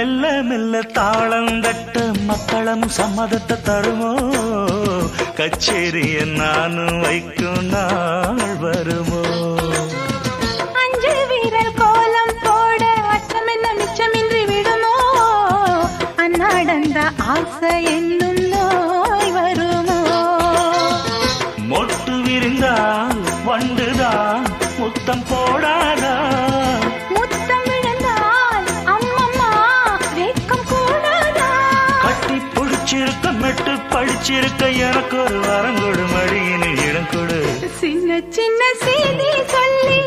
மெல்ல மெல்ல தாளம் தட்ட மக்களும் சம்மதத்தை தருமோ? கச்சேரிய நானும் வைக்கும் நாள் வருமோ? அஞ்சு வீரர் கோலம் போட அச்சம் என்ன மிச்சமின்றி விடுமோ? அந்நாடந்த ஆசை என்னும் நோய் வருமோ? மொட்டு விரிந்தால் வண்டுதான் முத்தம் போடாதா படிச்சிருக்க மெட்டு படிச்சிருக்க எனக்கு ஒரு வரம் கொடு மடியினில் இடம் கொடு. சின்ன சின்ன செய்தி சொல்லி